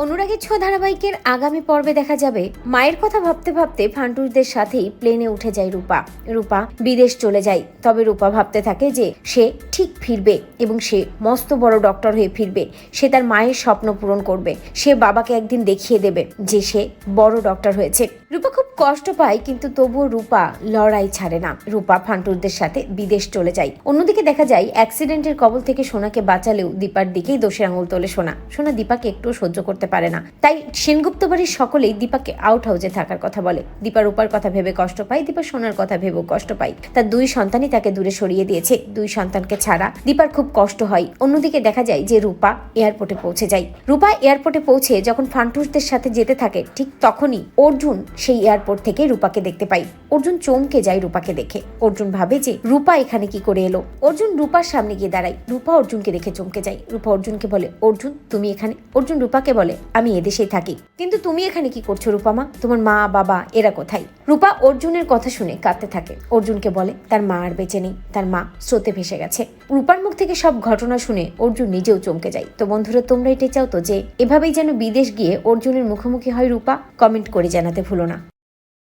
অনুরাগের ছোঁয়া ধারাবাহিকের আগামী পর্বে দেখা যাবে মায়ের কথা ভাবতে ভাবতে ফান্টুসদের সাথেই প্লেনে উঠে যায় রূপা। রূপা বিদেশ চলে যায়, তবে রূপা ভাবতে থাকে যে সে ঠিক ফিরবে এবং সে মস্ত বড় ডক্টর হয়ে ফিরবে। সে তার মায়ের স্বপ্ন পূরণ করবে। সে বাবাকে একদিন দেখিয়ে দেবে যে সে বড় ডক্টর হয়েছে। কষ্ট পায়, কিন্তু তবুও রূপা লড়াই ছাড়ে না। রূপা ফান্টুরদের সাথে বিদেশ চলে যায়। অন্যদিকে দেখা যায়, অ্যাক্সিডেন্টের কবল থেকে সোনাকে বাঁচালেও দীপার দিকেই দোষের আঙুল তোলে সোনা। সোনা দীপাকে একটুও সহ্য করতে পারে না। তাই সেনগুপ্ত বাড়ির সকলেই দীপাকে আউট হাউসে থাকার কথা বলে। দীপা রূপার কথা ভেবে কষ্ট পায়, দীপা সোনার কথা ভেবেও কষ্ট পায়। তার দুই সন্তানই তাকে দূরে সরিয়ে দিয়েছে। দুই সন্তানকে ছাড়া দীপার খুব কষ্ট হয়। অন্যদিকে দেখা যায় যে রূপা এয়ারপোর্টে পৌঁছে যায়। রূপা এয়ারপোর্টে পৌঁছে যখন ফান্টুসদের সাথে যেতে থাকে, ঠিক তখনই অর্জুন সেই এয়ারপোর্ট থেকে রূপাকে দেখতে পাই। অর্জুন চমকে যায় রূপাকে দেখে। অর্জুন ভাবে যে, রূপা এখানে কি করে এলো? অর্জুন রূপার সামনে গিয়ে দাঁড়ায়। রূপা অর্জুনকে দেখে চমকে যায়। রূপা অর্জুনকে বলে, অর্জুন, তুমি এখানে? অর্জুন রূপাকে বলে, আমি এদেশেই থাকি। কিন্তু তুমি এখানে কি করছ রূপামা তোমার মা, বাবা, এরা কোথায়? রূপা অর্জুনের কথা শুনে কাঁদতে থাকে। অর্জুনকে বলে, তার মা আর বেঁচে নেই। তার মা স্রোতে ভেসে গেছে। রূপার মুখ থেকে সব ঘটনা শুনে অর্জুন নিজেও চমকে যায়। তো বন্ধুরা, তোমরা এটা চাও তো যে, এভাবেই যেন বিদেশ গিয়ে অর্জুনের মুখোমুখি হয় রূপা? কমেন্ট করে জানাতে ভুলো না।